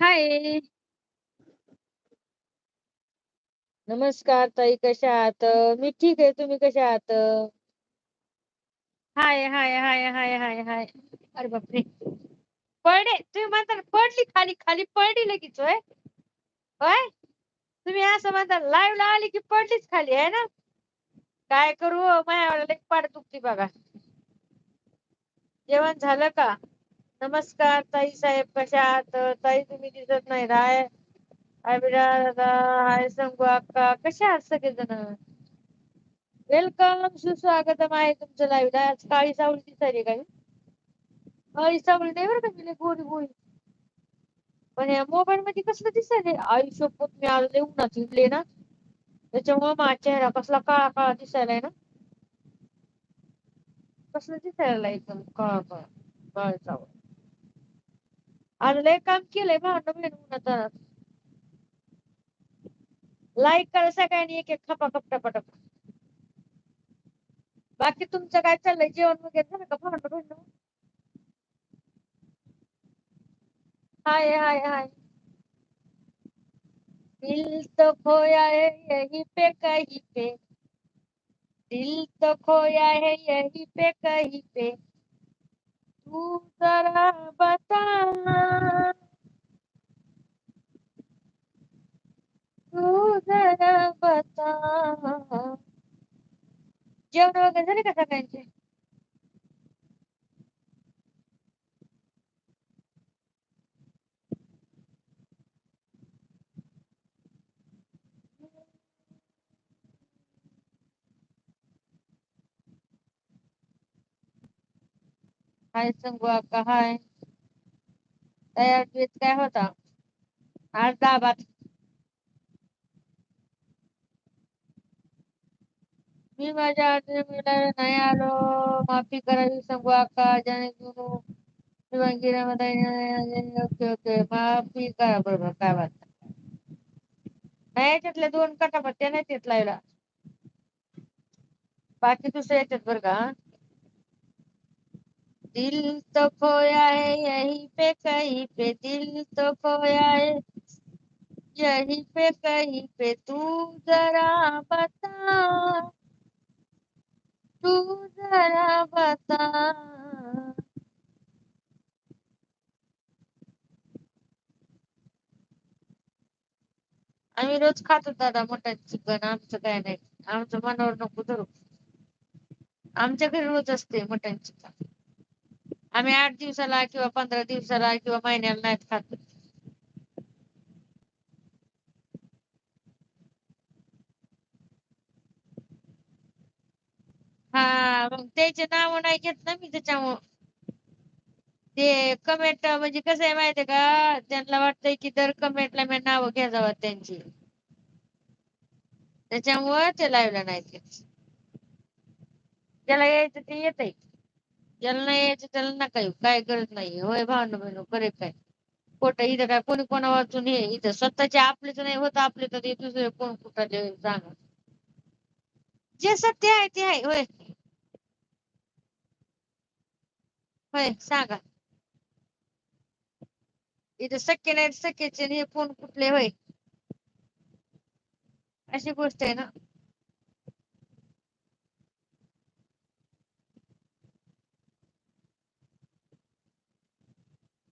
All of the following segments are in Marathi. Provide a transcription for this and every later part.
हाय. नमस्कार ताई कशा आहात? मी ठीक आहे तुम्ही कशा आहात? हाय हाय हाय हाय हाय हाय. अरे बापरे. पडले तुम्ही म्हणता ना, पडली खाली खाली पडली लगेच होय? होय? तुम्ही असं म्हणता लाईव्ह ला आली की पडलीच खाली आहे ना? काय करू हो, माझ्या लई पाड दुखती बघा. जेवण झालं का? नमस्कार ताई साहेब कशा आहात? ताई तुम्ही दिसत नाही. राय अविरा दादा हाय संगू अक्का. कशा आहात सगळेजण? वेलकम सुस्वागतम आहे तुमचं लाईव्ह आज काळी सावळी दिसायली काही काळी सावळी नाही बरं का मी गोरी गोरी. पण या मोबाईल मध्ये कसलं दिसायले आयुष्य मी आज लई उन्हात हिंडले ना. त्याच्यामुळे माझा चेहरा कसला काळा काळा दिसायलाय ना. कसलं दिसायला एकदम काळा काळा काळी सावळी आज लय काम केलंय भांडण बहीण आता. लाईक करा सगळ्यांनी एक एक खपा खपटा पटक बाकी तुमचं काय चाललंय? जेवण वगैरे झालं का भांडण बहीण? हाय हाय हाय. दिल तो खोया है यही पे कहीं पे. दिल तो खोया है यही पे कहीं पे. तू जरा बता तू जरा बता जेवण वगैरे झाले का सगळ्यांचे हाय संगू अक्का हाय? तयार काय होता? आज दाबात. मी माझ्या आठवणीला नाही आलो. माफी करावी सांगू आका ज्याने गुरु ओके ओके. माफी करा. बरोबर. काय बात नाही. याच्यातल्या दोन कटापट्ट्या नाही येत लायला बाकी दुसऱ्या याच्यात बरं का दिल तो खोया है, यही पे कहीं पे दिल तो खोया है। यही पे कहीं पे तू जरा बता, तू जरा बता। आम्ही रोज खातो दादा मटन चिकन, आमचं काय नाही. आमचं मनावर नको धरू आमच्या घरी रोज असते मटन चिकन आम्ही आठ दिवसाला किंवा पंधरा दिवसाला किंवा महिन्याला नाहीत खात. हा मग त्याचे नाव नाही घेत ना मी त्याच्यामुळं. ते कमेंट म्हणजे कसं आहे माहितीये का? त्यांना वाटतंय की दर कमेंटला मी नावं घ्या जावं त्यांची. त्याच्यामुळं ते लावलं नाही ते ज्याला यायचं ते येतंय. ज्याला नाही यायचं त्याला नका येऊ काय गरज नाही. होय भावना बहिण करे काय. खोट इथं काय कोणी कोणा वाचून हे इथं स्वतःचे आपलेच नाही होत आपले तर दुसरे कोण कुठाले सांगा जे सत्य आहे ते आहे होय. होय सांगा. इथं शक्य नाही शक्यचे हे कोण कुठले होय. अशी गोष्ट आहे ना.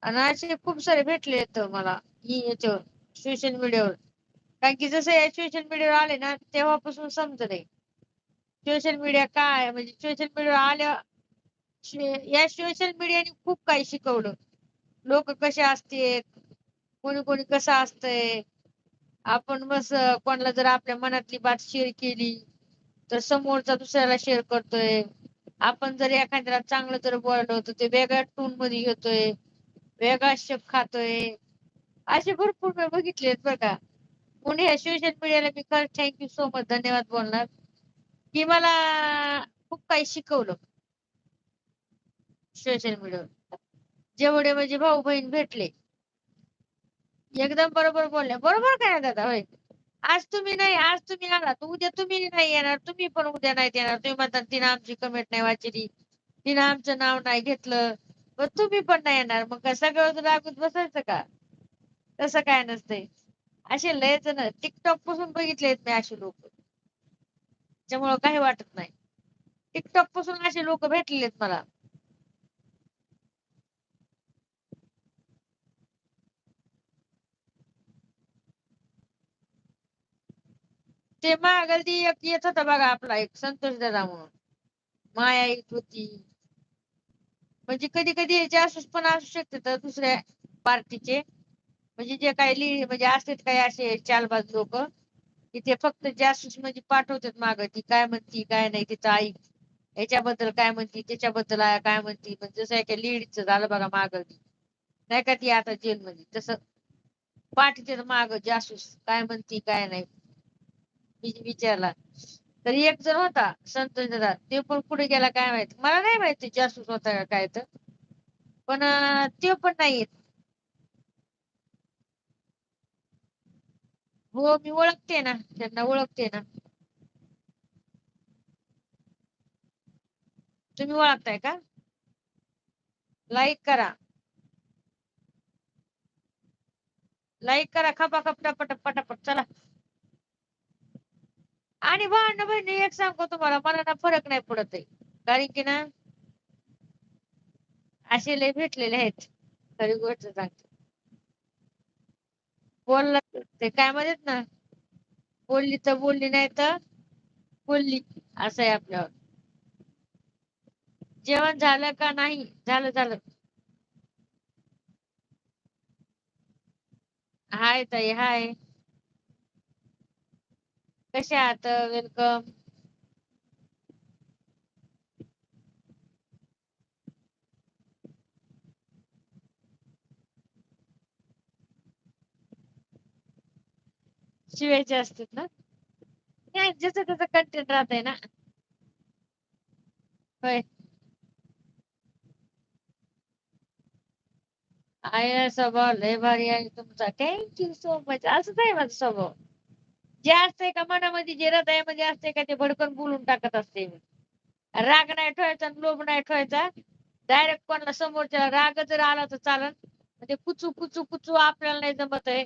आणि असे खूप सारे भेटले मला ही याच्यावर सोशल मीडियावर कारण की जसं या सोशल मीडियावर आले ना तेव्हापासून समजलंय सोशल मीडिया काय? म्हणजे सोशल मीडियावर आल्या या सोशल मीडियाने खूप काही शिकवलं. लोक कसे असते कोणी कोणी कसं असतंय? आपण बस कोणाला जर आपल्या मनातली बात शेअर केली तर समोरचा दुसऱ्याला शेअर करतोय. आपण जर एखाद्याला चांगलं जर बोललो तर ते वेगळ्या टोनमध्ये घेतोय. वेगळा शब्द खातोय. असे भरपूर मी बघितले बघा बरं का. ह्या सोशल मीडियाला मी खरं थँक्यू सो मच धन्यवाद बोलणार. की मला खूप काही शिकवलं. सोशल मीडियावर जेवढे म्हणजे भाऊ बहीण भेटले. एकदम बरोबर बोलले बरोबर काय दादा होय? आज तुम्ही नाही आज तुम्ही आलात उद्या तुम्ही नाही येणार. तुम्ही पण उद्या नाही येणार तुम्ही म्हणता तिनं आमची कमेंट नाही वाचली. तिने आमचं नाव नाही घेतलं. मग तुम्ही पण नाही येणार. मग कसा गळत रागूत बसायचं का? तसं काय नसतंय. असे लय जण टिकटॉकपासून बघितलेत मी असे लोक. त्यामुळं काही वाटत नाही. टिकटॉकपासून असे लोक भेटलेत मला. ते मागल ती एक येत होता बघा आपला एक संतोष दादा म्हणून. माया येत होती. म्हणजे कधी कधी जासूस पण असू शकते तर दुसऱ्या पार्टीचे. म्हणजे जे काही म्हणजे असतात काही असे चालबाज लोक की ते फक्त जासूस म्हणजे पाठवतात माग ती काय म्हणती काय नाही तिचं आई याच्याबद्दल काय म्हणती त्याच्याबद्दल काय म्हणती म्हणजे जसं एका लेडीचं झालं बघा माग नाही का ती आता जेलमध्ये तसं पाठीचे माग जासूस काय म्हणती काय नाही. मी विचारला. तर एक जण होता संतोष दादा ते पण पुढे गेला काय माहीत? मला नाही माहिती जासूस होता का काय तर. पण ते पण नाही हो मी ओळखते ना. त्यांना ओळखते ना. तुम्ही ओळखताय का? लाईक करा. लाईक करा खपा खप टपटप पटापट. चला. आणि भांडण बहिणी एक सांगतो तुम्हाला मला ना फरक नाही पडत आहे. कारण की ना असे लय भेटलेले आहेत. खरी गोष्ट सांगते. बोलला ते काय म्हणत ना बोलली तर बोलली नाही तर बोलली असं आहे आपल्यावर. जेवण झालं का नाही झालं झालं. हाय ताई हाय. कशा आहात वेलकम शिवायचे असतात ना? नाही ज्याचं त्याचं कंटेंट राहत ना. होय. आय स्वभाव लय भारी आहे तुमचा. थँक्यू सो मच असंच आहे माझा स्वभाव. जे असतंय का मनामध्ये जे हृदयामध्ये असते का ते भडकन बोलून टाकत असते. मी राग नाही ठेवायचा लोभ नाही ठेवायचा. डायरेक्ट कोणाला समोरच्या राग जर आला तर चालन. म्हणजे कुचू कुचू कुचू आपल्याला नाही जमत आहे.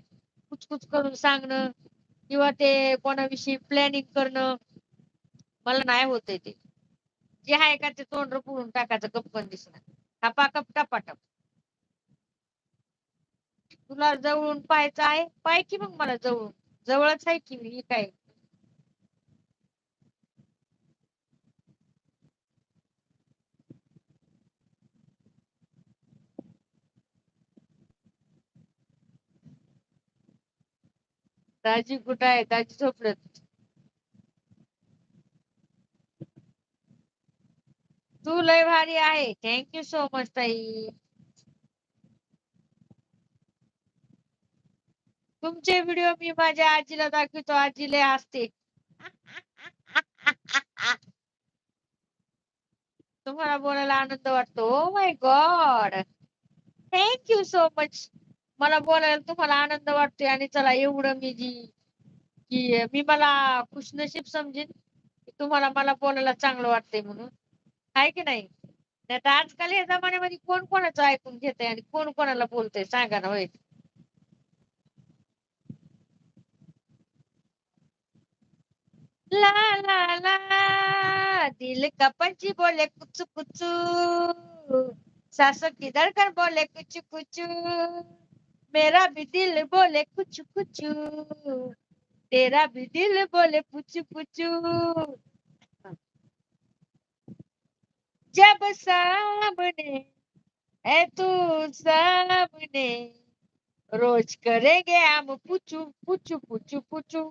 कुचकुच करून सांगणं किंवा ते कोणाविषयी प्लॅनिंग करणं. मला नाही होत ते. जे आहे का ते तोंड पुढून टाकायचं गप्पन दिसणार. टपाटप टपाटप. तुला जवळून पाहायचं आहे. पाय की मग मला जवळून? जवळच आहे की ही काय? दाजी कुठं आहे? दाजी झोपडत. तू लय भारी आहे. थँक्यू सो मच ताई. तुमचे व्हिडिओ मी माझ्या आजीला दाखवतो. आजी लय असते तुम्हाला बोलायला आनंद वाटतो. ओ my God thank you so much मला बोलायला तुम्हाला आनंद वाटतोय आणि चला एवढं मी जी की मी मला खुशनशीब समजेन. की तुम्हाला मला बोलायला चांगलं वाटतंय म्हणून. आहे की नाही? नाही तर आजकाल या जमान्यामध्ये कोण कोणाचं ऐकून घेतंय आणि कोण कोणाला बोलतय? सांगा ना होय. ला ला ला, दिल का पंछी बोले कुचू कुचू सासों की धड़कन बोले कुचू कुचू मेरा भी दिल बोले कुचू कुचू तेरा भी दिल बोले पुचू पुचू जब सामने, है तू सामने, रोज करेंगे हम पुचू पुचू पुचू पुचू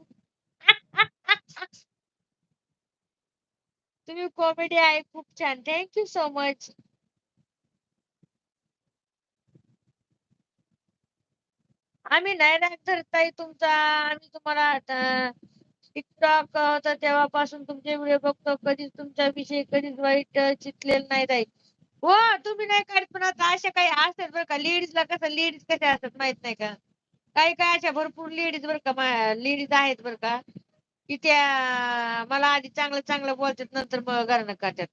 तुम्ही कॉमेडी आहे खूप छान. थँक्यू सो मच आम्ही नाही राग धरताय तुमचा. आम्ही तुम्हाला टिकटॉक होता तेव्हापासून तुमचे व्हिडिओ बघतो. कधीच तुमच्या विषयी कधीच वाईट चितलेलं नाही ताई. हो तुम्ही नाही काढत पण आता अशा काही असतात बरं का. लेडीजला कसं लेडीज कशा असतात माहीत नाही का? काही काय अशा भरपूर लेडीज बरं का लेडीज आहेत बरं का. की त्या मला आधी चांगलं चांगलं बोलतात नंतर मग घरानं करतात.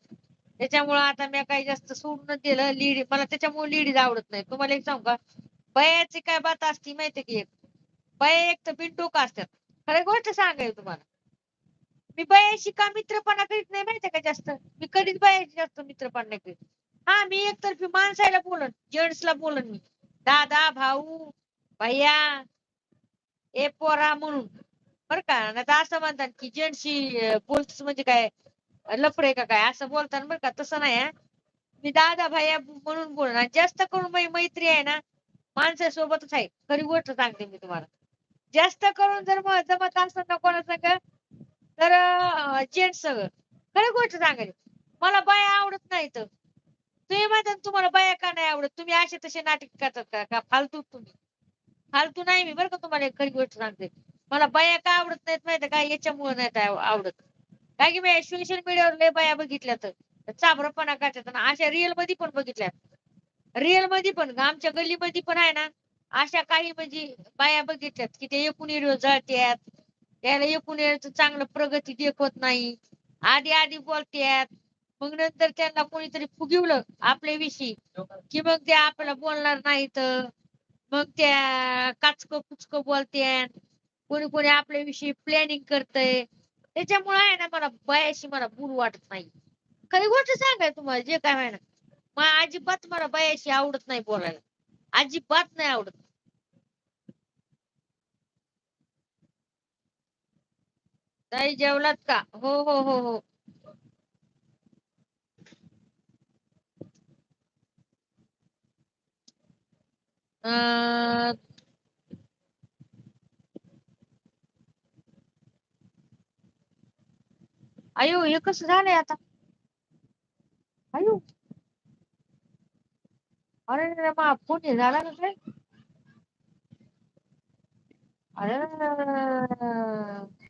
त्याच्यामुळं आता मी काही जास्त सोडून दिलं. लेडी मला त्याच्यामुळे लेडीज आवडत नाही तुम्हाला एक सांगू का? बयाची काय बात असती माहितीये की एक? बया एक तर बिनडोक असतात. खरं गोष्ट सांगायला तुम्हाला. मी बयाशी का मित्रपणा करीत नाही माहितीये का जास्त? मी कधीच बयाशी जास्त मित्रपणा नाही करीत. हा मी एकतर्फी माणसाला बोलन जेंट्सला बोलन मी. दादा भाऊ भैया ए पोरा म्हणून. बर का. नाही तर असं म्हणतात की जेंट्सशी बोलतोस म्हणजे काय लफडे का काय असं बोलताना बरं का. तसं नाही मी दादा भाई म्हणून बोलणार. जास्त करून माझी मैत्री आहे ना माणसासोबतच आहे. खरी गोष्ट सांगते मी तुम्हाला. जास्त करून जर मग जमत असत ना कोणा संग तर जेंट्स सगळं खरी गोष्ट सांगायची मला बाया आवडत नाही तर तुम्ही म्हणता तुम्हाला बाया का नाही आवडत? तुम्ही असे तसे नाटक करतात का? फालतू तुम्ही? फालतू नाही मी बरं का तुम्हाला खरी गोष्ट सांगते. मला बाया का आवडत नाहीत माहिती का? याच्यामुळे नाहीत आवडत. काय की मी सोशल मीडियावर लय बाया बघितल्या तर. चाबरपणा करतात. आणि अशा रिअलमध्ये पण बघितल्या. रिअलमध्ये पण. आमच्या गल्लीमध्ये पण आहे ना अशा काही म्हणजे बाया बघितल्यात की ते एकूण व्हिडिओ जळत्यात. त्याला एकूण चांगलं प्रगती देखवत नाही. आधी आधी बोलत्यात. मग नंतर त्यांना कोणीतरी फुगिवलं आपल्याविषयी की मग ते आपल्याला बोलणार नाहीत. मग त्या काचक कुचक बोलत्यात. कोणी कोणी आपल्याविषयी प्लॅनिंग करतय. त्याच्यामुळे आहे ना मला बायाशी मला बोलू वाटत नाही. खरी गोष्ट सांगाय तुम्हाला जे काय आहे ना मला अजिबात मला बायाशी आवडत नाही बोलायला. अजिबात नाही आवडत. ताई जेवलात का? हो हो हो हो. अं, अयो हे कसं झालंय आता अयो अरे रे मा फोन हे झाला ना काय अरे रे रे रे रे रे.